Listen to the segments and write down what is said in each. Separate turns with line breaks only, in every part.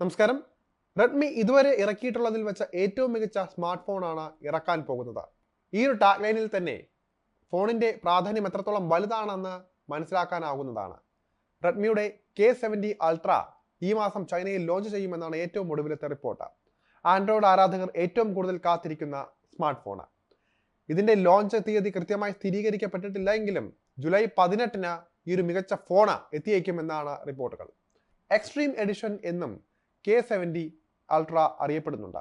നമസ്കാരം. റെഡ്മി ഇതുവരെ ഇറക്കിയിട്ടുള്ളതിൽ വെച്ച ഏറ്റവും മികച്ച സ്മാർട്ട് ഫോണാണ് ഇറക്കാൻ പോകുന്നത്. ഈ ഒരു ടാഗ് ലൈനിൽ തന്നെ ഫോണിന്റെ പ്രാധാന്യം എത്രത്തോളം വലുതാണെന്ന് മനസ്സിലാക്കാനാകുന്നതാണ് റെഡ്മിയുടെ കെ സെവന്റി അൾട്ര ഈ മാസം ചൈനയിൽ ലോഞ്ച് ചെയ്യുമെന്നാണ് ഏറ്റവും ഒടുവിലത്തെ റിപ്പോർട്ട് ആൻഡ്രോയിഡ് ആരാധകർ ഏറ്റവും കൂടുതൽ കാത്തിരിക്കുന്ന സ്മാർട്ട് ഫോണ് ഇതിന്റെ ലോഞ്ച് തീയതി കൃത്യമായി സ്ഥിരീകരിക്കപ്പെട്ടിട്ടില്ല എങ്കിലും ജൂലൈ പതിനെട്ടിന് ഈ ഒരു മികച്ച ഫോണ് എത്തിയേക്കുമെന്നാണ് റിപ്പോർട്ടുകൾ എക്സ്ട്രീം എഡിഷൻ എന്നും കെ സെവന്റി അൾട്ര അറിയപ്പെടുന്നുണ്ട്.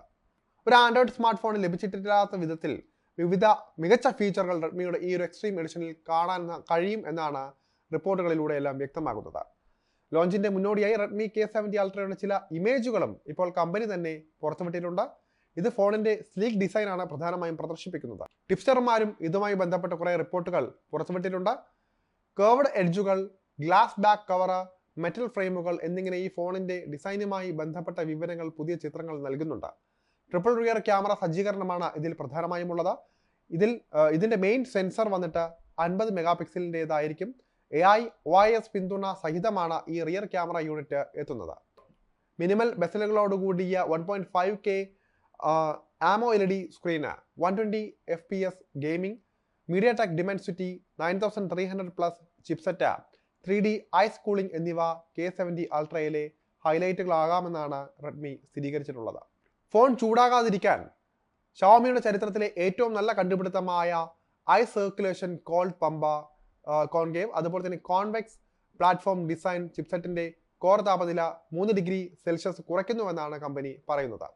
ഒരു ആൻഡ്രോയിഡ് സ്മാർട്ട് ഫോണിൽ ലഭിച്ചിട്ടില്ലാത്ത വിധത്തിൽ വിവിധ മികച്ച ഫീച്ചറുകൾ റെഡ്മിയുടെ ഈ ഒരു എക്സ്ട്രീം എഡിഷനിൽ കാണാൻ കഴിയും എന്നാണ് റിപ്പോർട്ടുകളിലൂടെ എല്ലാം വ്യക്തമാകുന്നത്. ലോഞ്ചിന്റെ മുന്നോടിയായി റെഡ്മി കെ സെവന്റി അൾട്രയുടെ ചില ഇമേജുകളും ഇപ്പോൾ കമ്പനി തന്നെ പുറത്തുവിട്ടിട്ടുണ്ട് ഇത് ഫോണിന്റെ സ്ലീക്ക് ഡിസൈനാണ് പ്രധാനമായും പ്രദർശിപ്പിക്കുന്നത്. ടിപ്സ്റ്റർമാരും ഇതുമായി ബന്ധപ്പെട്ട കുറേ റിപ്പോർട്ടുകൾ പുറത്തുവിട്ടിട്ടുണ്ട് കേർവ്ഡ് എഡ്ജുകൾ ഗ്ലാസ് ബാക്ക് കവർ മെറ്റൽ ഫ്രെയിമുകൾ എന്നിങ്ങനെ ഈ ഫോണിന്റെ ഡിസൈനുമായി ബന്ധപ്പെട്ട വിവരങ്ങൾ പുതിയ ചിത്രങ്ങൾ നൽകുന്നുണ്ട്. ട്രിപ്പിൾ റിയർ ക്യാമറ സജ്ജീകരണമാണ് ഇതിൽ പ്രധാനമായും ഉള്ളത്. ഇതിൽ ഇതിന്റെ മെയിൻ സെൻസർ വന്നിട്ട് അൻപത് mega പിക്സലിന്റെതായിരിക്കും A I O I S പിന്തുണ സഹിതമാണ് ഈ റിയർ ക്യാമറ യൂണിറ്റ് എത്തുന്നത്. Minimal ബെസലുകളോടുകൂടിയ one point five K AMOLED screen one twenty F P S gaming MediaTek Dimensity nine thousand three hundred plus chipset three D ice cooling എന്നിവ K seventy അൾട്രയിലെ ഹൈലൈറ്റുകളാകാമെന്നാണ് Redmi സ്ഥിരീകരിച്ചിട്ടുള്ളത്. ഫോൺ ചൂടാകാതിരിക്കാൻ ഷവോമിയുടെ ചരിത്രത്തിലെ ഏറ്റവും നല്ല കണ്ടുപിടുത്തമായ I circulation cold pump concave അതുപോലെ തന്നെ കോൺവെക്സ് പ്ലാറ്റ്ഫോം ഡിസൈൻ ചിപ്സെറ്റിന്റെ കോർ താപനില മൂന്ന് ഡിഗ്രി സെൽഷ്യസ് കുറയ്ക്കുന്നുവെന്നാണ് കമ്പനി പറയുന്നത്.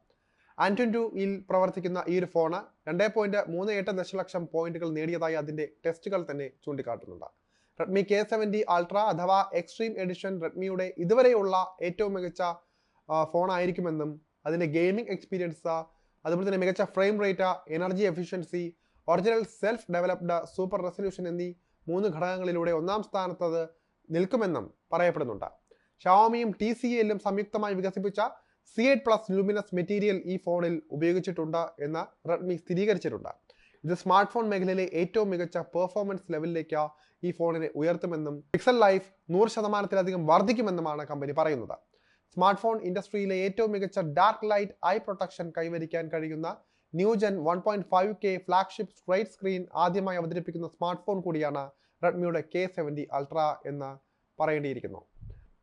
ആന്റൻ ടുയിൽ പ്രവർത്തിക്കുന്ന ഈ ഒരു ഫോണ് രണ്ട് പോയിന്റ് മൂന്ന് എട്ട് ദശലക്ഷം പോയിന്റുകൾ നേടിയതായി അതിന്റെ ടെസ്റ്റുകൾ തന്നെ ചൂണ്ടിക്കാട്ടുന്നുണ്ട്. റെഡ്മി കെ സെവന്റി അൾട്ര അഥവാ എക്സ്ട്രീം എഡിഷൻ റെഡ്മിയുടെ ഇതുവരെയുള്ള ഏറ്റവും മികച്ച ഫോൺ ആയിരിക്കുമെന്നും അതിന്റെ ഗെയിമിംഗ് എക്സ്പീരിയൻസ് അതുപോലെ തന്നെ മികച്ച frame rate energy efficiency original self developed super resolution എന്നീ മൂന്ന് ഘടകങ്ങളിലൂടെ ഒന്നാം സ്ഥാനത്ത് അത് നിൽക്കുമെന്നും പറയപ്പെടുന്നുണ്ട്. ഷവോമിയും ടി സി എല്ലും സംയുക്തമായി വികസിപ്പിച്ച C eight plus luminous material ഈ ഫോണിൽ ഉപയോഗിച്ചിട്ടുണ്ട് എന്ന് റെഡ്മി സ്ഥിരീകരിച്ചിട്ടുണ്ട്. ഇത് സ്മാർട്ട് ഫോൺ മേഖലയിലെ ഏറ്റവും മികച്ച പെർഫോമൻസ് ലെവലിലേക്ക് ഈ ഫോണിനെ ഉയർത്തുമെന്നും പിക്സൽ ലൈഫ് നൂറ് ശതമാനത്തിലധികം വർദ്ധിക്കുമെന്നുമാണ് കമ്പനി പറയുന്നത്. സ്മാർട്ട് ഫോൺ ഇൻഡസ്ട്രിയിലെ ഏറ്റവും മികച്ച ഡാർക്ക് ലൈറ്റ് ഐ പ്രൊട്ടക്ഷൻ കൈവരിക്കാൻ കഴിയുന്ന new gen one point five K flagship straight screen ആദ്യമായി അവതരിപ്പിക്കുന്ന സ്മാർട്ട് ഫോൺ കൂടിയാണ് റെഡ്മിയുടെ കെ സെവന്റി അൾട്ര എന്ന് പറയേണ്ടിയിരിക്കുന്നു.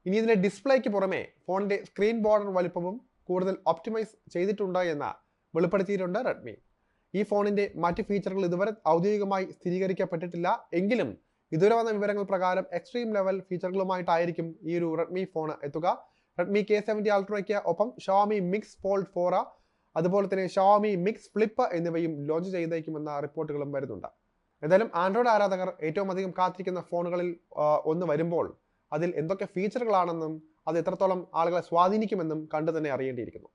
ഇനി ഇതിന്റെ ഡിസ്പ്ലേക്ക് പുറമെ ഫോണിന്റെ സ്ക്രീൻ ബോർഡർ വലുപ്പവും കൂടുതൽ ഒപ്റ്റിമൈസ് ചെയ്തിട്ടുണ്ട് എന്ന് വെളിപ്പെടുത്തിയിട്ടുണ്ട് റെഡ്മി ഈ ഫോണിന്റെ മറ്റ് ഫീച്ചറുകൾ ഇതുവരെ ഔദ്യോഗികമായി സ്ഥിരീകരിക്കപ്പെട്ടിട്ടില്ല. എങ്കിലും ഇതുവരെ വന്ന വിവരങ്ങൾ പ്രകാരം എക്സ്ട്രീം ലെവൽ ഫീച്ചറുകളുമായിട്ടായിരിക്കും ഈ ഒരു റെഡ്മി ഫോൺ എത്തുക. റെഡ്മി കെ സെവന്റി അൾട്രോയ്ക്ക് ഒപ്പം ഷോമി മിക്സ് ഫോൾഡ് ഫോറ അതുപോലെ തന്നെ ഷോമി മിക്സ് ഫ്ലിപ്പ് എന്നിവയും ലോഞ്ച് ചെയ്തേക്കുമെന്ന റിപ്പോർട്ടുകളും വരുന്നുണ്ട്. എന്തായാലും ആൻഡ്രോയിഡ് ആരാധകർ ഏറ്റവും അധികം കാത്തിരിക്കുന്ന ഫോണുകളിൽ ഒന്ന് വരുമ്പോൾ അതിൽ എന്തൊക്കെ ഫീച്ചറുകളാണെന്നും അത് എത്രത്തോളം ആളുകളെ സ്വാധീനിക്കുമെന്നും കണ്ടു തന്നെ അറിയേണ്ടിയിരിക്കുന്നു.